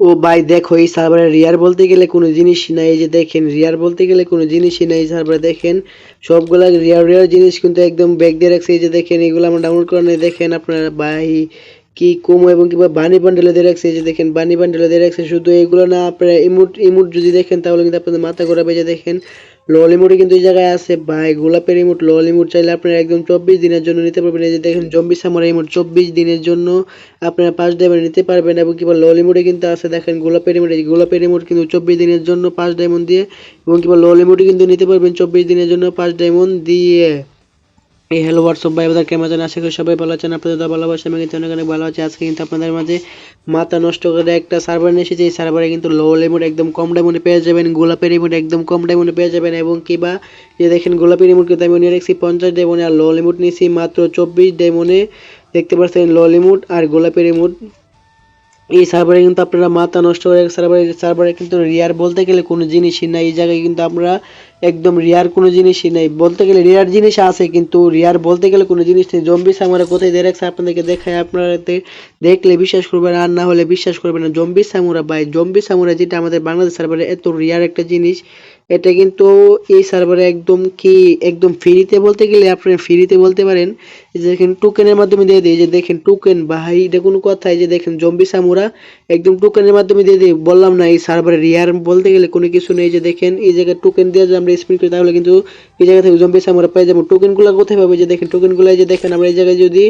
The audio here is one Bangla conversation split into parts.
ও ভাই দেখো, এই সার্ভারে রিয়ার বলতে গেলে কোনো জিনিসই নাই। এই যে দেখেন রিয়ার বলতে গেলে কোনো জিনিসই নাই সার্ভারে দেখেন। সবগুলা রিয়ার রিয়ার জিনিস কিন্তু একদম ব্যাগ দিয়ে রাখছে। এই যে দেখেন, এগুলো আমরা ডাউনলোড করে নিয়ে দেখেন আপনারা ভাই কি কমো এবং কিংবা বানি বান্ডেলে দিয়ে রাখছে। এই যে দেখেন বানি বান্ডেলে দিয়ে রাখছে। শুধু এগুলো না, আপনারা ইমুট ইমুট যদি দেখেন, তাহলে কিন্তু আপনাদের মাথা ঘোরাবে। যে দেখেন লল ইমুটে কিন্তু এই জায়গায় আছে। ভাই গোলাপের ইমুট ললিমুট চাইলে আপনারা একদম চব্বিশ দিনের জন্য নিতে পারবেন। এই যে দেখেন, জম্বি সামরা ইমুট চব্বিশ দিনের জন্য আপনারা পাঁচ ডায়মন্ড নিতে পারবেন এবং কিবা লল কিন্তু আছে, দেখেন গোলাপের ইমুট এই গোলাপের ইমুট কিন্তু চব্বিশ দিনের জন্য পাঁচ ডায়মন্ড দিয়ে এবং কিবা ললিমুটি কিন্তু নিতে পারবেন চব্বিশ দিনের জন্য পাঁচ ডায়মন্ড দিয়ে। এই হ্যালো হোয়াটসঅ্যাপ ভাই? আপনাদের কেমন আছেন? আশা করি সবাই ভালো আছেন। আপনাদের তো ভালোবাসা, আমি কিন্তু অনেক অনেক ভালো আছি। আজকে কিন্তু আপনাদের মাঝে মাথা নষ্ট করে একটা সার্ভার নিয়ে এসেছি। এই সার্ভারে কিন্তু লো লেমুড একদম কম ডায়মন্ডে পেয়ে যাবেন। গোলাপের রিমোট একদম কম ডায়মন্ডে পেয়ে যাবেন। এবং কিবা যে দেখেন, গোলাপের রিমোট কিন্তু আমি নিয়ে রাখছি পঞ্চাশ ডায়মন্ডে আর লো লিমুট নিয়েছি মাত্র চব্বিশ ডায়মন্ডে দেখতে পাচ্ছেন লো লিমুট আর গোলাপের রিমোট এই সার্ভারে কিন্তু আপনারা মাথা নষ্ট করে সার্ভারে সার্ভারে কিন্তু রিয়ার বলতে গেলে কোনো জিনিসই নাই। এই জায়গায় কিন্তু আমরা একদম রিয়ার কোনো জিনিসই নাই। বলতে গেলে রিয়ার জিনিস আছে, কিন্তু রিয়ার বলতে গেলে কোনো জিনিস নেই। জম্বি সামরা কোথায় দিয়ে রাখছে আপনাদেরকে দেখায়। আপনারা দেখলে বিশ্বাস করবেন, আর না হলে বিশ্বাস করবেন না। জম্বি সামুরা ভাই জম্বি সামুরা যেটা আমাদের বাংলাদেশ সার্ভারে এত রিয়ার একটা জিনিস এটা কিন্তু এই সার্ভারে একদম কি, একদম ফ্রিতে বলতে গেলে আপনি ফ্রিতে বলতে পারেন। যে দেখেন টোকেনের মাধ্যমে দিয়ে দিই যে দেখেন টোকেন ভাই, এটা কোনো কথা যে দেখেন জম্বি সামুরা একদম টোকেনের মাধ্যমে দিয়ে দিই বললাম না, এই সার্ভারে রিয়ার বলতে গেলে কোনো কিছু নেই যে দেখেন, এই জায়গায় টোকেন দিয়ে আমরা স্পিন করি, তাহলে কিন্তু এই জায়গা থেকে জম্বি সামুরা পেয়ে যাব। টোকেনগুলো কোথায় পাবে? যে দেখেন টোকেনগুলো যে দেখেন, আমরা এই জায়গায় যদি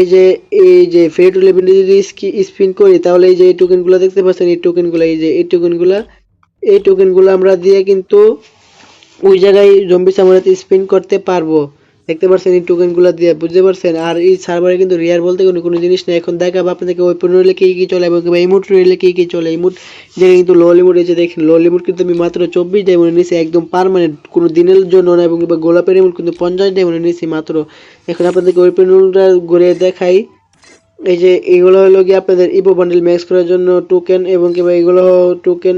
এই যে এই যে ফ্রি টু যদি স্পিন করি, তাহলে এই যে এই টোকেনগুলো দেখতে পাচ্ছেন, এই টোকেনগুলো এই যে এই টোকেনগুলো এই টোকেনগুলো আমরা দিয়ে কিন্তু ওই জায়গায় জম্বি সামরাতে স্পিন করতে পারব। দেখতে পাচ্ছেন এই টোকেনগুলো দিয়ে, বুঝতে পারছেন? আর এই সার্ভারে কিন্তু রিয়ার বলতে কোনো কোনো জিনিস নেই। এখন দেখাবো আপনাদেরকে ওয়েপন রইলে কি কি চলে এবং ইমোট রইলে কি কি চলে। ইমোট যে কিন্তু লো লিমিট এই যে দেখেন লো লিমিট কিন্তু আমি মাত্র চব্বিশ ডায়মন্ড নিয়েছি একদম পারমানেন্ট কোনো দিনের জন্য না এবং গোলাপের ইমোট কিন্তু পঞ্চাশ ডায়মন্ড নিয়েছি মাত্র। এখন আপনাদেরকে ওয়েপন রুলটা ঘুরে দেখাই। এই যে এগুলো হলো কি আপনাদের ইপো বান্ডেল ম্যাক্স করার জন্য টোকেন এবং কিংবা এগুলো টোকেন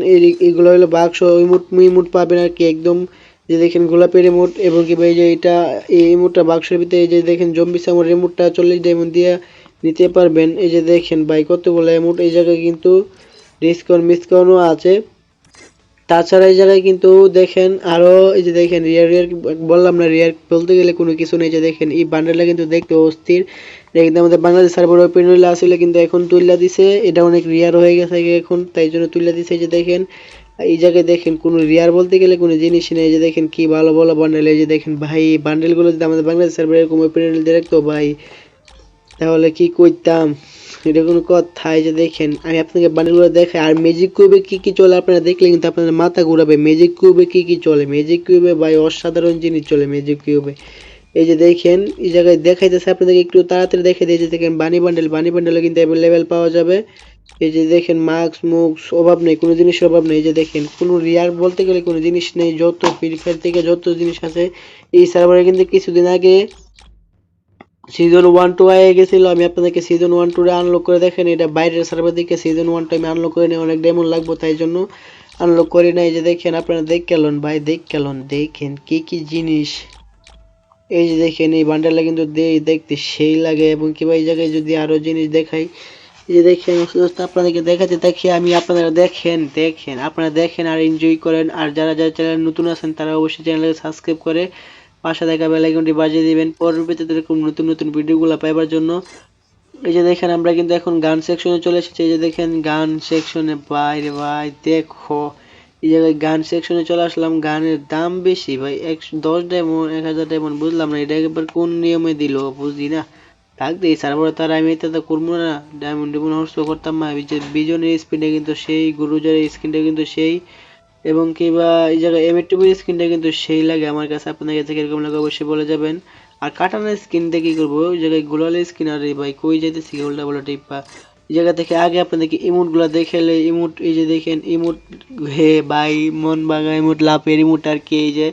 এগুলো হলো বাক্স ইমোট ইমোট পাবেন আর কি একদম। যে দেখেন গোলাপের রিমোট এবং কিংবা এই যে এটা, এই রিমোটটা বাক্সের ভিতরে এই যে দেখেন জম্বি সামর রিমোটটা চল্লিশ ডায়মন্ড দিয়ে নিতে পারবেন। এই যে দেখেন ভাই কতগুলো রিমোট এই জায়গায় কিন্তু ডিসকাউন্ট মিসকাউন্টও আছে। তাছাড়া এই জায়গায় কিন্তু দেখেন আরও এই যে দেখেন রিয়ার রিয়ার বললাম না রিয়ার বলতে গেলে কোনো কিছু নেই যে দেখেন এই বান্ডেলটা কিন্তু দেখতে অস্থির। কিন্তু আমাদের বাংলাদেশ সার্ভার ওপেন হইলে আসলে কিন্তু এখন তুইলা দিছে, এটা অনেক রিয়ার হয়ে গেছে এখন, তাই জন্য তুইলা দিছে যে দেখেন। এই জায়গায় দেখেন কোনো রিয়ার বলতে গেলে কোনো জিনিস নেই যে দেখেন কি ভালো ভালো বান্ডেল এই যে দেখেন ভাই বান্ডেলগুলো যদি আমাদের বাংলাদেশ সার্ভার এরকম ওপেন হইলে দেখতো ভাই, তাহলে কি করতাম? এটা কোনো কথা এই যে দেখেন, আমি আপনাকে বান্ডেলগুলো দেখাই, আর ম্যাজিক কিউবে কি কি চলে আপনারা দেখলে কিন্তু আপনাদের মাথা ঘুরাবে। ম্যাজিক কিউবে কি কি চলে? ম্যাজিক কিউবে ভাই অসাধারণ জিনিস চলে ম্যাজিক কিউবে এই যে দেখেন, এই জায়গায় দেখাইতেছে আপনাদেরকে, একটু তাড়াতাড়ি দেখে দিয়ে দেখেন বানি বান্ডেল বানি বান্ডেলে কিন্তু অ্যাভেলেবেল পাওয়া যাবে। এই যে দেখেন মাস্ক মুক্স অভাব নেই, কোনো জিনিসের অভাব নেই। এই যে দেখেন, কোনো রিয়ার বলতে গেলে কোনো জিনিস নেই, যত ফ্রি ফায়ার থেকে যত জিনিস আছে, এই সার্ভারে কিন্তু কিছুদিন আগে সিজন ওয়ান টু আয়ে গেছিল, আমি আপনাদেরকে সিজন ওয়ান টু আনলক করে দেখেন, এটা বাইরের সার্ভার দিকে সিজন ওয়ান টু আমি আনলক করে নিই অনেক ডেমন লাগবো, তাই জন্য আনলক করি না এই যে দেখেন, আপনারা দেখ কেলন ভাই দেখ কেলন দেখেন কি কি জিনিস। এই যে দেখেন, এই বান্ডেলটা কিন্তু দেই, দেখতে সেই লাগে, এবং কিংবা এই জায়গায় যদি আরও জিনিস দেখাই, এই যে দেখেন আপনাদেরকে দেখাতে দেখি আমি আপনারা দেখেন দেখেন, আপনারা দেখেন আর এনজয় করেন, আর যারা যারা চ্যানেল নতুন আছেন, তারা অবশ্যই চ্যানেলকে সাবস্ক্রাইব করে পাশে থাকা বেল আইকনটি বাজিয়ে দিবেন। পরবর্তীতে এরকম নতুন নতুন ভিডিওগুলো পাইবার জন্য। এই যে দেখেন, আমরা কিন্তু এখন গান সেকশনে চলে এসেছি। এই যে দেখেন, গান সেকশনে বাইরে ভাই দেখো। এই জায়গায় গান সেকশনে চলে আসলাম। গানের দাম বেশি, ভাই। একশো দশ ডায়মন্ড এক হাজার ডায়মন্ড বুঝলাম না, এটা একবার কোন নিয়মে দিল, বুঝি না। থাক দিয়ে তারপরে তার আমি এটা করব না। ডায়মন্ড ডিমন হর্স করতাম না। এই বিজনের স্পিনটা কিন্তু সেই গুরুজারের স্কিনটা কিন্তু সেই। এবং কিংবা এই জায়গায় এম টিভির স্ক্রিনটা কিন্তু সেই লাগে আমার কাছে। আপনাদের কাছে কীরকম লাগে অবশ্যই বলে যাবেন। আর কাটানোর স্কিনটা কি করব? ওই জায়গায় গোলালের স্কিন আর ভাই, কই যাইতেছি উল্টা বলা টিপা এই জায়গা থেকে আগে আপনাদেরকে ইমোটগুলা দেখালে ইমোট এই যে দেখেন ইমোট হে বাই মন ভাঙা ইমোট লাভের ইমোট আর কি, এই যে।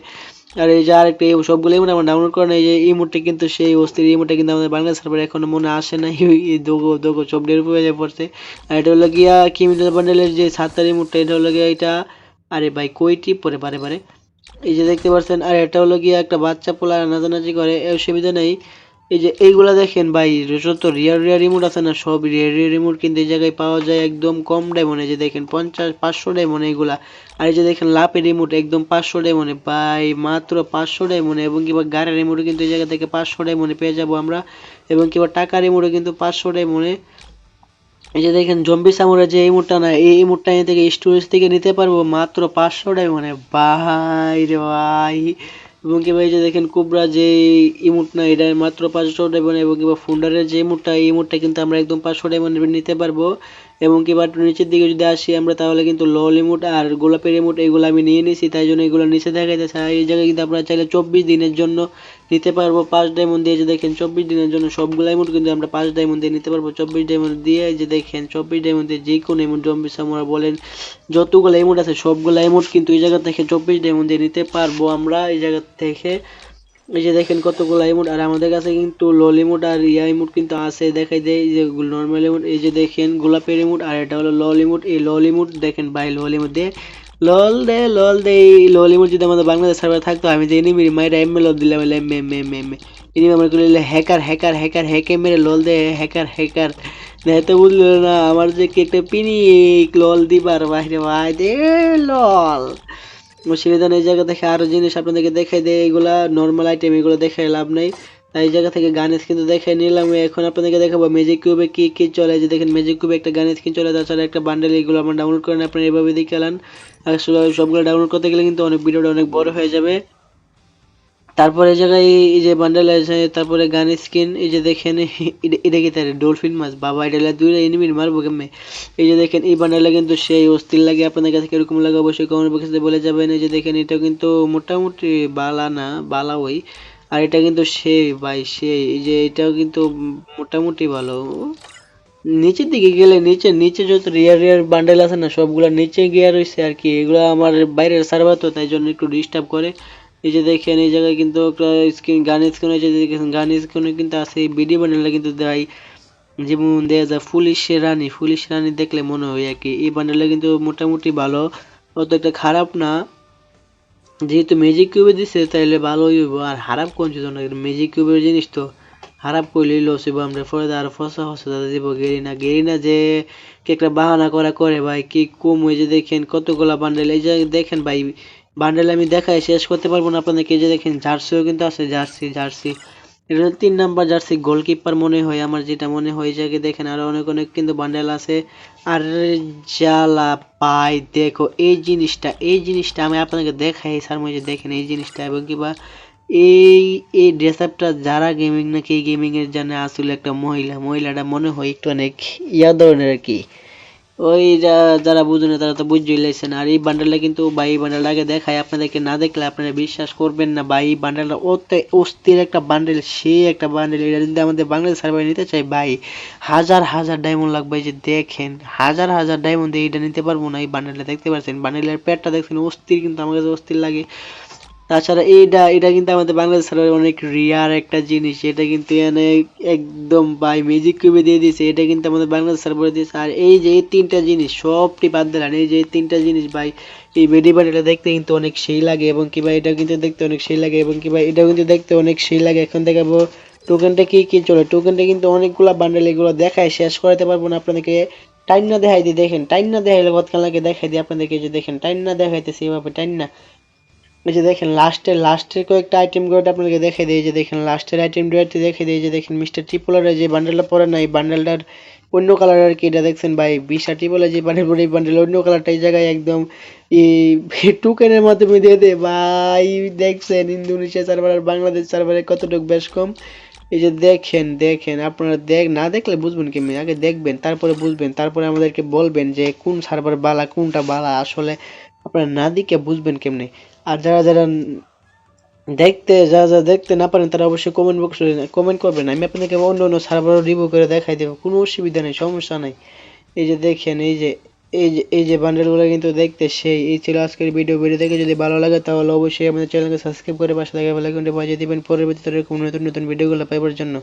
আর এই যে আরেকটা সবগুলো ইমোট আমরা ডাউনলোড করেন এই যে ইমোটটা কিন্তু সেই অস্থির ইমোটটা কিন্তু আমাদের বাংলা সার্ভারে এখনও মনে আসে না এই দোগো দোগো সব ডের উপরে যায় পড়ছে। আর এটা হলো গিয়া কিমিটার বান্ডেলের যে সাতার ইমোটটা এটা হলো গিয়া এটা আরে ভাই কইটি পরে বারে বারে। এই যে দেখতে পাচ্ছেন, আর এটা হলো গিয়া একটা বাচ্চা পোলা নাচানাচি করে সুবিধা নেই। এই যে এইগুলা দেখেন ভাই যত রিয়ার রিয়ার রিমোট আছে না, সব রিয়ার রিয়ার রিমোট কিন্তু এই জায়গায় পাওয়া যায় একদম কম ডায়মন্ডে যে দেখেন, পঞ্চাশ, পাঁচশো ডায়মন্ড এইগুলা। আর এই যে দেখেন লাপের রিমোট একদম পাঁচশো ডায়মন্ডে ভাই, মাত্র পাঁচশো ডায়মন্ডে এবং কিবা গাড়ির রিমোটও কিন্তু এই জায়গা থেকে পাঁচশো ডায়মন্ডে পেয়ে যাব আমরা। এবং কিবা টাকা রিমোটও কিন্তু পাঁচশো ডায়মন্ডে এই যে দেখেন, জম্বি সামুরা যে ইমোটটা না, এই এখান থেকে স্টোরেজ থেকে নিতে পারব মাত্র পাঁচশো মানে ভাই রে ভাই। এবং কি ভাই যে দেখেন, কুবরা যে ইমোট না, এটা মাত্র পাঁচশো ডায়মন্ড এবং কিংবা ফুন্ডারের যে ইমোটটা এই ইমোটটা কিন্তু আমরা একদম পাঁচশো ডায়মন্ড নিতে পারব। এবং কিংবা একটু নিচের দিকে যদি আসি আমরা, তাহলে কিন্তু লল ইমোট আর গোলাপের ইমোট এগুলো আমি নিয়ে নিয়েছি তাই জন্য এগুলো নিচে দেখা যাচ্ছে এই জায়গায় কিন্তু আপনারা চাইলে চব্বিশ দিনের জন্য নিতে পারব পাঁচ ডায়মন্ড দিয়ে যে দেখেন চব্বিশ দিনের জন্য সবগুলো ইমোট কিন্তু আমরা পাঁচ ডায়মন্ড দিয়ে নিতে পারব। চব্বিশ ডায়মন্ড দিয়ে যে দেখেন চব্বিশ ডায়মন্ড দিয়ে যে কোনো ইমোট জম্বি সামুরা বলেন, যতগুলো ইমোট আছে সবগুলো ইমোট কিন্তু এই জায়গা থেকে চব্বিশ ডায়মন্ড দিয়ে নিতে পারব আমরা। এই জায়গা থেকে, এই যে দেখেন কতগুলো ইমোট আর আমাদের কাছে কিন্তু লল ইমোট আর ইয়া ইমোট কিন্তু আছে। দেখাই দেয় যে নর্মাল ইমোট এই যে দেখেন গোলাপের ইমোট আর এটা হলো লল ইমোট এই লল ইমোট দেখেন ভাই, লল ইমোট দিয়ে লল দে লল দে লল ইমোট যদি আমাদের বাংলাদেশ সার্ভার থাকতো, আমি যে এনিমি মাইরা এম এল দিলাম M M M M enemy আমার করলে হ্যাকার হ্যাকার হ্যাকার হ্যাকে মেরে লল দে হ্যাকার হ্যাকার দেখতে বুঝলো না, আমার যে কি একটা পিনিক, লল দিবার বাইরে, ভাই দে, লল। মুর্শিদান এই জায়গা থেকে আরও জিনিস আপনাদেরকে দেখাই দেয়, এগুলা নর্মাল আইটেম এগুলো দেখে লাভ নাই। এই জায়গা থেকে গান তো দেখে নিলাম। এখন আপনাদেরকে দেখাবো ম্যাজিক কিউবে কি কি চলে। যে দেখেন ম্যাজিক কিউবে একটা গান স্ক্রিন চলে। তাছাড়া একটা বান্ডেল এগুলো আপনার ডাউনলোড করেন আপনারা এভাবে দেখালান আসলে সবগুলো ডাউনলোড করতে গেলে কিন্তু অনেক ভিডিওটা অনেক বড় হয়ে যাবে। তারপরে এই জায়গায় এই যে বান্ডেল আছে, তারপরে গান স্কিন এই যে দেখেন, এটা- কি তার? ডলফিন মাছ? বাবা, এটা দুই এনিমির মারবো কেমনে? এই যে দেখেন, এই বান্ডেলটা কিন্তু সেই অস্থির লাগে। আপনাদের কাছে কীরকম লাগে অবশ্যই কমেন্ট বক্সে বলে যাবেন। এই যে দেখেন এটা কিন্তু মোটামুটি বালা না, বালা ওই। আর এটা কিন্তু সেই, ভাই, সেই, এই যে এটাও কিন্তু মোটামুটি ভালো। নিচের দিকে গেলে নিচে নিচে যত রিয়ার রিয়ার বান্ডেল আছে না, সবগুলা নিচে গিয়ে রয়েছে আর কি। এগুলো আমার বাইরের সার্ভার তো, তাই জন্য একটু ডিস্টার্ব করে। এই যে দেখেন, এই জায়গায় কিন্তু একটা স্ক্রিন গান স্ক্রিন আছে দেখেন, গান স্ক্রিনে কিন্তু আছে বিডি বান্ডেলটা কিন্তু দেয়। যেমন দেয়া যায় পুলিশের রানী পুলিশ রানী দেখলে মনে হয় আর কি। এই বান্ডেলটা কিন্তু মোটামুটি ভালো, অত একটা খারাপ না। যেহেতু ম্যাজিক কিউবে দিছে, তাইলে ভালোই হইব। আর খারাপ কোন ছিল না ম্যাজিক কিউবের জিনিস তো খারাপ করলেই লস হইব। আমরা পরে আর ফসা ফসা দাদা দিব। গেরিনা গেরিনা যে কি একটা বাহানা করা করে ভাই, কি কম হয়ে যে দেখেন কতগুলা বান্ডেল এই যে দেখেন ভাই বান্ডেল আমি দেখাই শেষ করতে পারব না আপনাদেরকে। যে দেখেন, জার্সিও কিন্তু আছে, জার্সি জার্সি। এটা তিন নাম্বার জার্সি গোলকিপার মনে হয়, আমার যেটা মনে হয় জায়গায় দেখেন আরও অনেক অনেক কিন্তু বান্ডেল আছে। আর জ্বালা পাই দেখো, এই জিনিসটা এই জিনিসটা আমি আপনাকে দেখাই, স্যার মধ্যে দেখেন এই জিনিসটা, এবং কিবা এই এই ড্রেস আপটা যারা গেমিং নাকি এই গেমিং এর জন্য আসলে একটা মহিলা, মহিলাটা মনে হয় একটু অনেক ইয়া ধরনের আর কি। ওই যারা বুঝে না তারা তো বুঝতেই লাইছেন। আর এই বান্ডেলটা কিন্তু ভাই, এই আগে দেখায় আপনাদেরকে না দেখলে আপনারা বিশ্বাস করবেন না ভাই, এই বান্ডেলটা অতে অস্থির একটা বান্ডেল সেই একটা বান্ডেল এটা যদি আমাদের বাংলাদেশ সার্ভারে নিতে চাই ভাই, হাজার হাজার ডায়মন্ড লাগবে যে দেখেন, হাজার হাজার ডায়মন্ড দিয়ে এটা নিতে পারব না এই বান্ডেলটা দেখতে পাচ্ছেন? বান্ডেলের পেটটা দেখছেন, অস্থির কিন্তু আমার কাছে অস্থির লাগে। তাছাড়া এইটা এটা কিন্তু আমাদের বাংলাদেশ সার্ভারে অনেক রিয়ার একটা জিনিস। এটা কিন্তু এনে একদম বাই মিউজিক কিউবে দিয়ে দিয়েছে। এটা কিন্তু আমাদের বাংলাদেশ সার্ভারে দিয়েছে। আর এই যে এই তিনটা জিনিস, সবটি বাদ দিলাম। এই যে এই তিনটা জিনিস ভাই, এই বেডি বান্ডেলটা দেখতে কিন্তু অনেক সেই লাগে এবং কি ভাই এটা কিন্তু দেখতে অনেক সেই লাগে এবং কি ভাই, এটাও কিন্তু দেখতে অনেক সেই লাগে। এখন দেখাবো টোকেনটা কি কি চলে। টোকেনটা কিন্তু অনেকগুলো বান্ডেল এগুলো দেখায়, শেষ করাতে পারব না আপনাদেরকে। টাইম না দেখাই দিই দেখেন টাইম না দেখাইলে কতক্ষণ লাগে দেখাই দিই আপনাদেরকে যে দেখেন টাইম না দেখাইতেছি এভাবে টাইম না। এই যে দেখেন, লাস্টের লাস্টের কয়েকটা আইটেমগুলো আপনাকে দেখে দিই যে দেখেন, লাস্টের আইটেমগুলো দেখে দিই যে দেখেন, মিস্টার ট্রিপলারের যে বান্ডেলটা পরে না, এই বান্ডেলটার অন্য কালার আর কি এটা দেখছেন ভাই। বিশা ট্রিপলের যে বান্ডেল পরে এই বান্ডেল অন্য কালারটা এই জায়গায় একদম এই টুকেনের মাধ্যমে দিয়ে দে ভাই, দেখছেন, ইন্দোনেশিয়া সার্ভার আর বাংলাদেশ সার্ভারে কতটুকু বেশ কম? এই যে দেখেন দেখেন, আপনারা দেখ, না দেখলে বুঝবেন কেমনি আগে দেখবেন, তারপরে বুঝবেন, তারপরে আমাদেরকে বলবেন যে কোন সার্ভার বালা কোনটা বালা, আসলে আপনারা না দিকে বুঝবেন কেমনে? আর যারা যারা দেখতে, যারা যারা দেখতে না পারেন, তারা অবশ্যই কমেন্ট বক্সে কমেন্ট করবেন। আমি আপনাদেরকে অন্য অন্য সার্ভারও রিভিউ করে দেখাই দেবো। কোনো অসুবিধা নেই, সমস্যা নাই। এই যে দেখেন, এই যে এই যে এই যে বান্ডেলগুলো কিন্তু দেখতে সেই, এই ছিল আজকের ভিডিও ভিডিও দেখে যদি ভালো লাগে, তাহলে অবশ্যই আমাদের চ্যানেলকে সাবস্ক্রাইব করে পাশে থাকা বেল আইকনটি বাজিয়ে দিবেন। পরবর্তীতে এরকম নতুন নতুন ভিডিওগুলো পাইবার জন্য।